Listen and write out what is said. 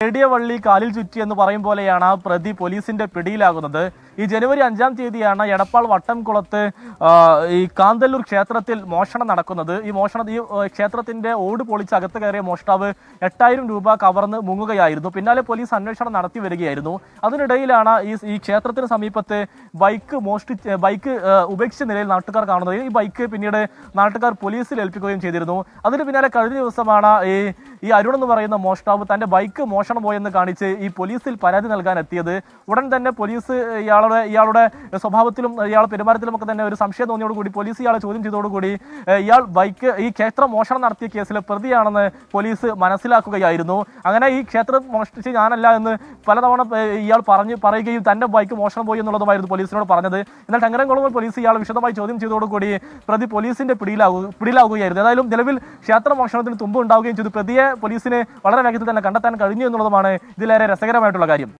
നേടിയ വള്ളി കാലിൽ ചുറ്റി എന്ന് പറയും പോലെയാണ് പ്രതി പോലീസിന്റെ പിടിയിലാകുന്നത്. ഈ ജനുവരി അഞ്ചാം തീയതിയാണ് എടപ്പാൾ വട്ടംകുളത്ത് ഈ കാന്തല്ലൂർ ക്ഷേത്രത്തിൽ മോഷണം നടക്കുന്നത്. ഈ മോഷണ ഈ ക്ഷേത്രത്തിന്റെ ഓട് പൊളിച്ച് അകത്ത് കയറിയ മോഷ്ടാവ് എട്ടായിരം രൂപ കവർന്ന് മുങ്ങുകയായിരുന്നു. പിന്നാലെ പോലീസ് അന്വേഷണം നടത്തി വരികയായിരുന്നു. അതിനിടയിലാണ് ഈ ഈ ക്ഷേത്രത്തിന് സമീപത്ത് ബൈക്ക് മോഷ്ടിച്ച് ബൈക്ക് ഉപേക്ഷിച്ച നിലയിൽ നാട്ടുകാർ കാണുന്നത്. ഈ ബൈക്ക് പിന്നീട് നാട്ടുകാർ പോലീസിൽ ഏൽപ്പിക്കുകയും ചെയ്തിരുന്നു. അതിന് പിന്നാലെ കഴിഞ്ഞ ദിവസമാണ് ഈ ഈ അരുൺ എന്ന് പറയുന്ന മോഷ്ടാവ് തന്റെ ബൈക്ക് മോഷണം പോയെന്ന് കാണിച്ച് ഈ പോലീസിൽ പരാതി നൽകാൻ എത്തിയത്. ഉടൻ തന്നെ പോലീസ് ഇയാളുടെ ഇയാളുടെ സ്വഭാവത്തിലും ഇയാളുടെ പെരുമാറ്റത്തിലും ഒക്കെ തന്നെ ഒരു സംശയം തോന്നിയോടുകൂടി പോലീസ് ഇയാളെ ചോദ്യം ചെയ്തതോടുകൂടി ഇയാൾ ബൈക്ക് ഈ ക്ഷേത്ര മോഷണം നടത്തിയ കേസിൽ പ്രതിയാണെന്ന് പോലീസ് മനസ്സിലാക്കുകയായിരുന്നു. അങ്ങനെ ഈ ക്ഷേത്രം മോഷ്ടിച്ച് ഞാനല്ല എന്ന് പലതവണ ഇയാൾ പറഞ്ഞ് പറയുകയും തന്റെ ബൈക്ക് മോഷണം പോയി എന്നുള്ളതുമായിരുന്നു പോലീസിനോട് പറഞ്ഞത്. എന്നാൽ ടങ്കരംകുളങ്ങൾ പോലീസ് ഇയാൾ വിശദമായി ചോദ്യം ചെയ്തതോടുകൂടി പ്രതി പോലീസിന്റെ പിടിയിലാകു പിടിയിലാവുകയായിരുന്നു ഏതായാലും നിലവിൽ ക്ഷേത്ര മോഷണത്തിന് തുമ്പ് ഉണ്ടാവുകയും ചെയ്തു. പ്രതിയെ പോലീസിന് വളരെ വേഗത്തിൽ തന്നെ കണ്ടെത്താൻ കഴിഞ്ഞു എന്നുള്ളതുമാണ് ഇതിലേറെ രസകരമായിട്ടുള്ള കാര്യം.